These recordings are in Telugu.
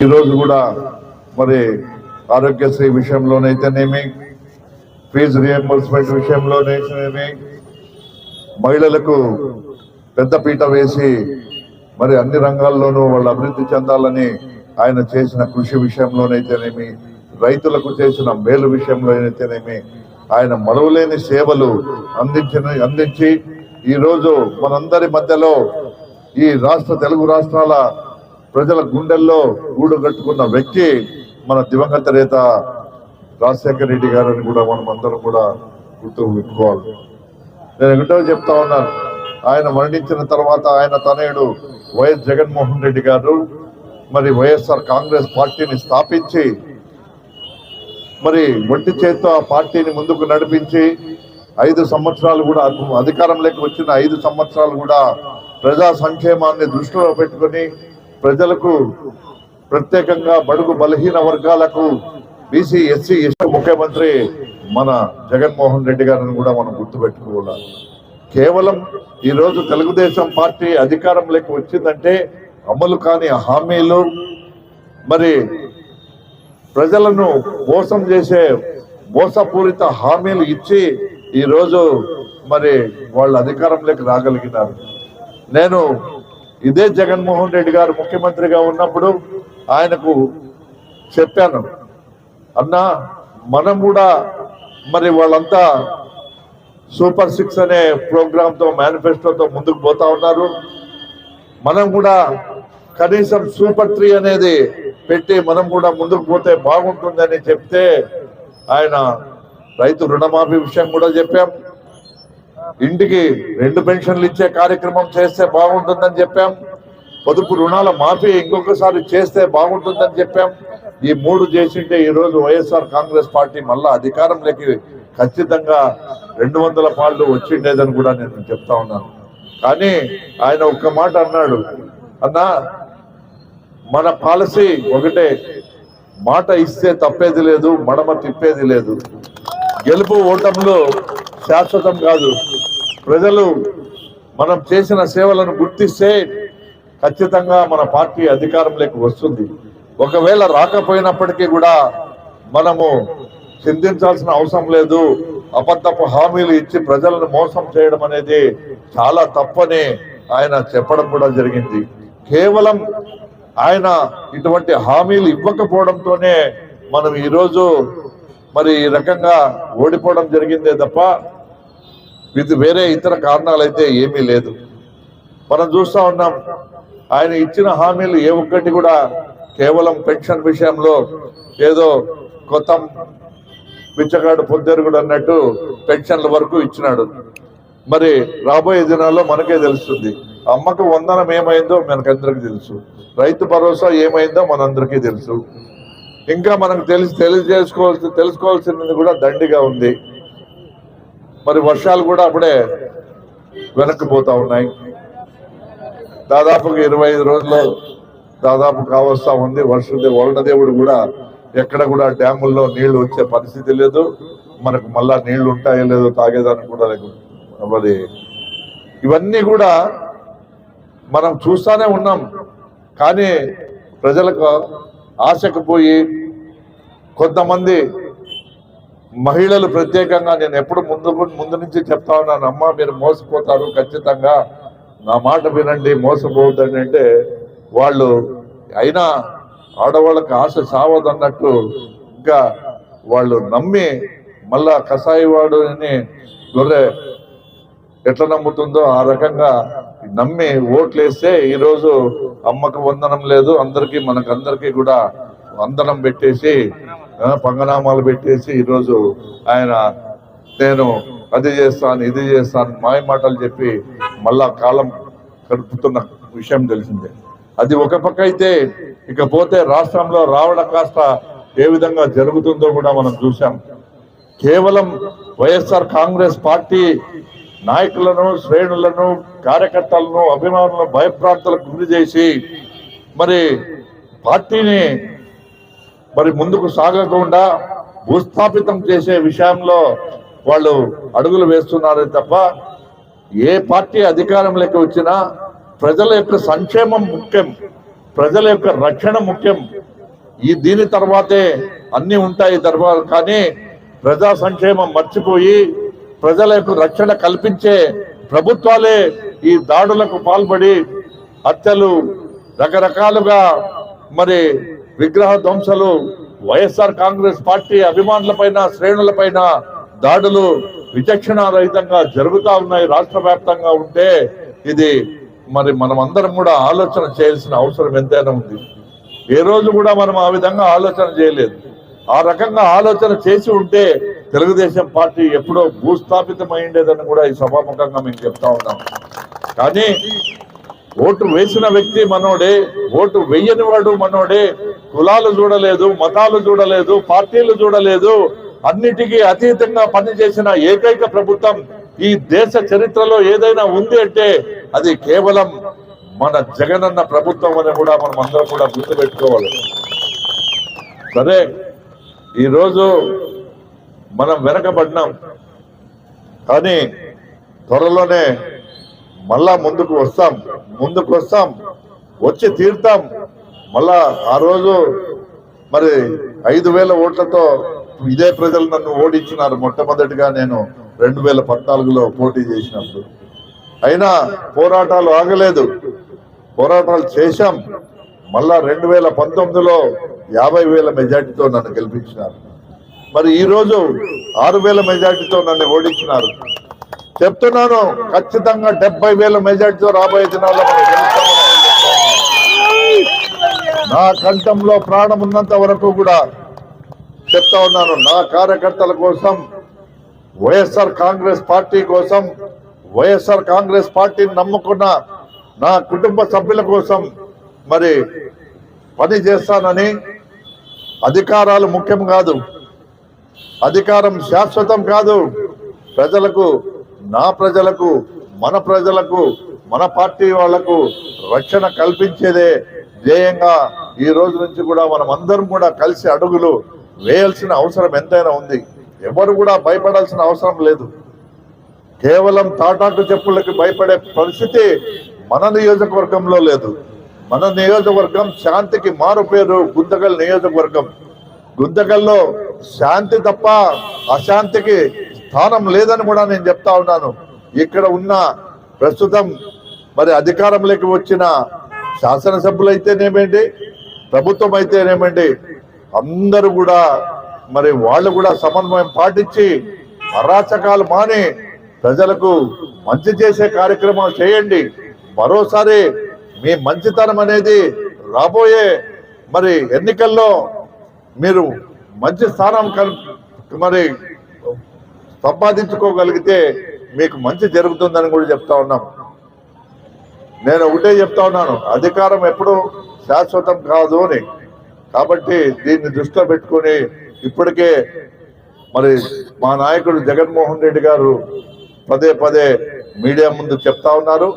ఈరోజు కూడా మరి ఆరోగ్యశ్రీ విషయంలోనైతేనేమి ఫీజు రియంబర్స్మెంట్ విషయంలోనైతేనేమి మహిళలకు పెద్దపీట వేసి మరి అన్ని రంగాల్లోనూ వాళ్ళు అభివృద్ధి చెందాలని ఆయన చేసిన కృషి విషయంలోనైతేనేమి రైతులకు చేసిన మేలు విషయంలో అయితేనేమి ఆయన మరువలేని సేవలు అందించిన అందించి ఈరోజు మనందరి మధ్యలో ఈ రాష్ట్ర తెలుగు రాష్ట్రాల ప్రజల గుండెల్లో గూడు కట్టుకున్న వ్యక్తి మన దివంగత నేత రాజశేఖర రెడ్డి గారని కూడా మనం అందరం కూడా గుర్తు పెట్టుకోవాలి. నేను ఒకటో చెప్తా ఉన్నాను ఆయన మరణించిన తర్వాత ఆయన తనయుడు వైఎస్ జగన్మోహన్ రెడ్డి గారు మరి వైఎస్ఆర్ కాంగ్రెస్ పార్టీని స్థాపించి మరి ఒంటి చేత్తో ఆ పార్టీని ముందుకు నడిపించి ఐదు సంవత్సరాలు కూడా అధికారంలోకి వచ్చిన ఐదు సంవత్సరాలు కూడా ప్రజా సంక్షేమాన్ని దృష్టిలో పెట్టుకొని ప్రజలకు ప్రత్యేకంగా బడుగు బలహీన వర్గాలకు బీసీ ఎస్సీ ఎస్టీ ముఖ్యమంత్రి మన జగన్మోహన్ రెడ్డి గారిని కూడా మనం గుర్తుపెట్టుకోవాలి. కేవలం ఈరోజు తెలుగుదేశం పార్టీ అధికారంలోకి వచ్చిందంటే అమలు కాని హామీలు మరి ప్రజలను మోసం చేసే మోసపూరిత హామీలు ఇచ్చి ఈరోజు మరి వాళ్ళు అధికారంలోకి రాగలిగినారు. నేను ఇదే జగన్మోహన్ రెడ్డి గారు ముఖ్యమంత్రిగా ఉన్నప్పుడు ఆయనకు చెప్పాను అన్నా మనం కూడా మరి వాళ్ళంతా సూపర్ సిక్స్ అనే ప్రోగ్రాంతో మేనిఫెస్టోతో ముందుకు పోతా ఉన్నారు. మనం కూడా కనీసం సూపర్ త్రీ అనేది పెట్టి మనం కూడా ముందుకు పోతే బాగుంటుందని చెప్తే ఆయన రైతు రుణమాఫీ విషయం కూడా చెప్పాం. ఇంటికి రెండు పెన్షన్లు ఇచ్చే కార్యక్రమం చేస్తే బాగుంటుందని చెప్పాం. పొదుపు రుణాల మాఫీ ఇంకొకసారి చేస్తే బాగుంటుందని చెప్పాం. ఈ మూడు చేసింటే ఈరోజు వైఎస్ఆర్ కాంగ్రెస్ పార్టీ మళ్ళా అధికారంలోకి ఖచ్చితంగా రెండు వందల పాళ్ళు వచ్చిండేదని కూడా నేను చెప్తా ఉన్నాను. కానీ ఆయన ఒక్క మాట అన్నాడు. అన్నా మన పాలసీ ఒకటే. మాట ఇస్తే తప్పేది లేదు మడమ తిప్పేది లేదు. గెలుపు ఓటంలో శాశ్వతం కాదు. ప్రజలు మనం చేసిన సేవలను గుర్తిస్తే ఖచ్చితంగా మన పార్టీ అధికారంలోకి వస్తుంది. ఒకవేళ రాకపోయినప్పటికీ కూడా మనము చింతించాల్సిన అవసరం లేదు. అబద్ధపు హామీలు ఇచ్చి ప్రజలను మోసం చేయడం అనేది చాలా తప్పని ఆయన చెప్పడం కూడా జరిగింది. కేవలం ఆయన ఇటువంటి హామీలు ఇవ్వకపోవడంతోనే మనం ఈరోజు మరి ఈ రకంగా ఓడిపోవడం జరిగిందే తప్ప ఇది వేరే ఇతర కారణాలు అయితే ఏమీ లేదు. మనం చూస్తా ఉన్నాం ఆయన ఇచ్చిన హామీలు ఏ ఒక్కటి కూడా కేవలం పెన్షన్ విషయంలో ఏదో కొత్త బిచ్చగాడు పొద్దురుగుడు అన్నట్టు పెన్షన్ల వరకు ఇచ్చినాడు. మరి రాబోయే దినాల్లో మనకే తెలుస్తుంది. అమ్మకు వందనం ఏమైందో మనకందరికీ తెలుసు. రైతు భరోసా ఏమైందో మనందరికీ తెలుసు. ఇంకా మనకు తెలిసి తెలియజేసుకోవాల్సి తెలుసుకోవాల్సినది కూడా దండిగా ఉంది. మరి వర్షాలు కూడా అప్పుడే వెనక్కిపోతా ఉన్నాయి. దాదాపుగా ఇరవై ఐదు రోజుల్లో దాదాపు కావస్తా ఉంది. వర్షం వరుణదేవుడు కూడా ఎక్కడ కూడా డ్యాముల్లో నీళ్ళు వచ్చే పరిస్థితి లేదు. మనకు మళ్ళా నీళ్ళు ఉంటాయో లేదో తాగేదానికి కూడా లేదు. మరి ఇవన్నీ కూడా మనం చూస్తానే ఉన్నాం. కానీ ప్రజలకు ఆశకు పోయి కొంతమంది మహిళలు ప్రత్యేకంగా నేను ఎప్పుడు ముందు ముందు నుంచి చెప్తా ఉన్నాను అమ్మ మీరు మోసపోతారు ఖచ్చితంగా నా మాట వినండి మోసపోవద్దండి అంటే వాళ్ళు అయినా ఆడవాళ్ళకి ఆశ సావదన్నట్టు ఇంకా వాళ్ళు నమ్మి మళ్ళా కసాయివాడు అని గొర్రె ఎట్లా నమ్ముతుందో ఆ రకంగా నమ్మి ఓట్లేస్తే ఈరోజు అమ్మకు వందనం లేదు అందరికీ మనకందరికీ కూడా వందనం పెట్టేసి పంగనామాలు పెట్టేసి ఈరోజు ఆయన నేను అది చేస్తాను ఇది చేస్తాను మాయ మాటలు చెప్పి మళ్ళా కాలం గడుపుతున్న విషయం తెలిసిందే. అది ఒక పక్క అయితే ఇకపోతే రాష్ట్రంలో రావడం కాస్త ఏ విధంగా జరుగుతుందో కూడా మనం చూసాం కేవలం వైఎస్ఆర్ కాంగ్రెస్ పార్టీ నాయకులను శ్రేణులను కార్యకర్తలను అభిమానులను భయప్రాంతాలకు గురి చేసి మరి పార్టీని మరి ముందుకు సాగకుండా భూస్థాపితం చేసే విషయంలో వాళ్ళు అడుగులు వేస్తున్నారే తప్ప ఏ పార్టీ అధికారంలోకి వచ్చినా ప్రజల యొక్క సంక్షేమం ముఖ్యం ప్రజల యొక్క రక్షణ ముఖ్యం. ఈ దీని తర్వాతే అన్ని ఉంటాయి తర్వాత కానీ ప్రజా సంక్షేమం మర్చిపోయి ప్రజల యొక్క రక్షణ కల్పించే ప్రభుత్వాలే ఈ దాడులకు పాల్పడి హత్యలు రకరకాలుగా మరి విగ్రహ ధ్వంసలు వైఎస్ఆర్ కాంగ్రెస్ పార్టీ అభిమానులపైన శ్రేణులపైన దాడులు విచక్షణ రహితంగా జరుగుతా ఉన్నాయి రాష్ట్ర వ్యాప్తంగా ఉంటే ఇది మరి మనం అందరం కూడా ఆలోచన చేయాల్సిన అవసరం ఎంతైనా ఉంది. ఏ రోజు కూడా మనం ఆ విధంగా ఆలోచన చేయలేదు. ఆ రకంగా ఆలోచన చేసి ఉంటే తెలుగుదేశం పార్టీ ఎప్పుడో భూస్థాపితమైండేదని కూడా ఈ సభాముఖంగా మేము చెప్తా ఉన్నాం. కానీ ఓటు వేసిన వ్యక్తి మనోడే ఓటు వెయ్యని వాడు మనోడే కులాలు చూడలేదు మతాలు చూడలేదు పార్టీలు చూడలేదు. అన్నిటికీ అతీతంగా పనిచేసిన ఏకైక ప్రభుత్వం ఈ దేశ చరిత్రలో ఏదైనా ఉంది అంటే అది కేవలం మన జగనన్న ప్రభుత్వం అని కూడా మనం అందరం కూడా గుర్తుపెట్టుకోవాలి. సరే ఈరోజు మనం వెనకబడినాం. కానీ త్వరలోనే మళ్ళా ముందుకు వస్తాం ముందుకు వస్తాం వచ్చి తీరుతాం. మళ్ళా ఆ రోజు మరి ఐదు వేల ఓట్లతో ఇదే ప్రజలు నన్ను ఓడించినారు మొట్టమొదటిగా నేను రెండు వేల పద్నాలుగులో పోటీ చేసినప్పుడు. అయినా పోరాటాలు ఆగలేదు. పోరాటాలు చేశాం. మళ్ళా రెండు వేల పంతొమ్మిదిలో యాభై వేల మెజార్టీతో నన్ను గెలిపించినారు. మరి ఈరోజు ఆరు వేల మెజార్టీతో నన్ను ఓడించినారు. చెప్తున్నాను ఖచ్చితంగా డెబ్బై వేల మెజార్టీతో రాబోయే దినాల్లో మనం నా కంఠంలో ప్రాణం ఉన్నంత వరకు కూడా చెప్తా ఉన్నాను. నా కార్యకర్తల కోసం వైఎస్ఆర్ కాంగ్రెస్ పార్టీ కోసం వైఎస్ఆర్ కాంగ్రెస్ పార్టీని నమ్ముకున్న నా కుటుంబ సభ్యుల కోసం మరి పని చేస్తానని అధికారాలు ముఖ్యం కాదు. అధికారం శాశ్వతం కాదు. ప్రజలకు నా ప్రజలకు మన ప్రజలకు మన పార్టీ వాళ్ళకు రక్షణ కల్పించేదే ధ్యేయంగా ఈ రోజు నుంచి కూడా మనం అందరం కూడా కలిసి అడుగులు వేయాల్సిన అవసరం ఎంతైనా ఉంది. ఎవరు కూడా భయపడాల్సిన అవసరం లేదు. కేవలం తాటాకు చెప్పులకి భయపడే పరిస్థితి మన నియోజకవర్గంలో లేదు. మన నియోజకవర్గం శాంతికి మారు పేరు గుంతకల్ నియోజకవర్గం. గుంతకల్లో శాంతి తప్ప అశాంతికి స్థానం లేదని కూడా నేను చెప్తా ఉన్నాను. ఇక్కడ ఉన్న ప్రస్తుతం మరి అధికారంలోకి వచ్చిన శాసనసభ్యులు అయితేనేమేంటి ప్రభుత్వం అయితేనేమండి అందరూ కూడా మరి వాళ్ళు కూడా సమన్వయం పాటించి అరాచకాలు మాని ప్రజలకు మంచి చేసే కార్యక్రమాలు చేయండి. మరోసారి మీ మంచితనం అనేది రాబోయే మరి ఎన్నికల్లో మీరు మంచి స్థానం మరి సంపాదించుకోగలిగితే మీకు మంచి జరుగుతుందని కూడా చెప్తా ఉన్నాం. నేను ఒకటే చెప్తా ఉన్నాను అధికారం ఎప్పుడు శాశ్వతం కాదు అని. కాబట్టి దీన్ని దృష్టిలో పెట్టుకొని ఇప్పటికే మరి మా నాయకుడు జగన్మోహన్ రెడ్డి గారు పదే పదే మీడియా ముందు చెప్తా ఉన్నారు.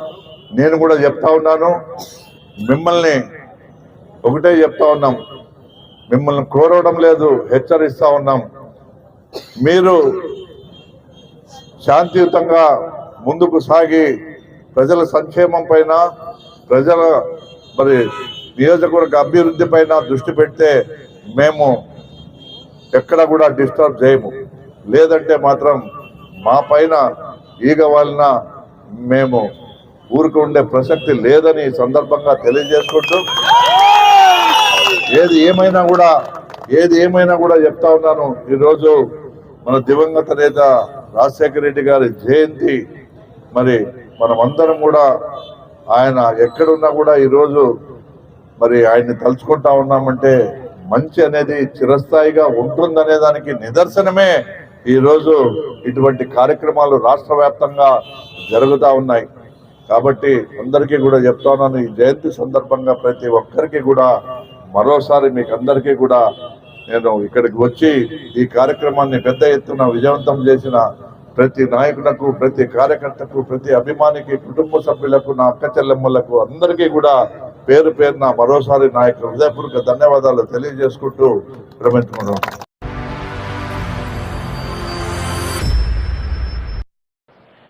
నేను కూడా చెప్తా ఉన్నాను. మిమ్మల్ని ఒకటే చెప్తా ఉన్నాం. మిమ్మల్ని కోరవడం లేదు హెచ్చరిస్తా ఉన్నాం. మీరు శాంతియుతంగా ముందుకు సాగి ప్రజల సంక్షేమం పైన ప్రజల మరి నియోజకవర్గ అభివృద్ధి పైన దృష్టి పెడితే మేము ఎక్కడ కూడా డిస్టర్బ్ చేయము. లేదంటే మాత్రం మా పైన ఈగ వలన మేము ఊరికి ఉండే ప్రసక్తి లేదని సందర్భంగా తెలియజేసుకుంటూ ఏది ఏమైనా కూడా ఏది ఏమైనా కూడా చెప్తా ఉన్నాను. ఈరోజు మన దివంగత నేత రాజశేఖర రెడ్డి గారి జయంతి మరి మనమందరం కూడా ఆయన ఎక్కడున్నా కూడా ఈరోజు మరి ఆయన్ని తలుచుకుంటా ఉన్నామంటే మంచి అనేది చిరస్థాయిగా ఉంటుందనే దానికి నిదర్శనమే ఈరోజు ఇటువంటి కార్యక్రమాలు రాష్ట్ర వ్యాప్తంగా జరుగుతూ ఉన్నాయి. కాబట్టి అందరికీ కూడా చెప్తా ఉన్నాను ఈ జయంతి సందర్భంగా ప్రతి ఒక్కరికి కూడా మరోసారి మీకు అందరికీ కూడా నేను ఇక్కడికి వచ్చి ఈ కార్యక్రమాన్ని పెద్ద ఎత్తున విజయవంతం చేసిన ప్రతి నాయకులకు ప్రతి కార్యకర్తకు ప్రతి అభిమానికి కుటుంబ సభ్యులకు నా అక్క చెల్లెమ్మలకు అందరికీ కూడా పేరు పేరున మరోసారి నా యొక్క హృదయపూర్వక ధన్యవాదాలు తెలియజేసుకుంటూ విరమించుకున్నాను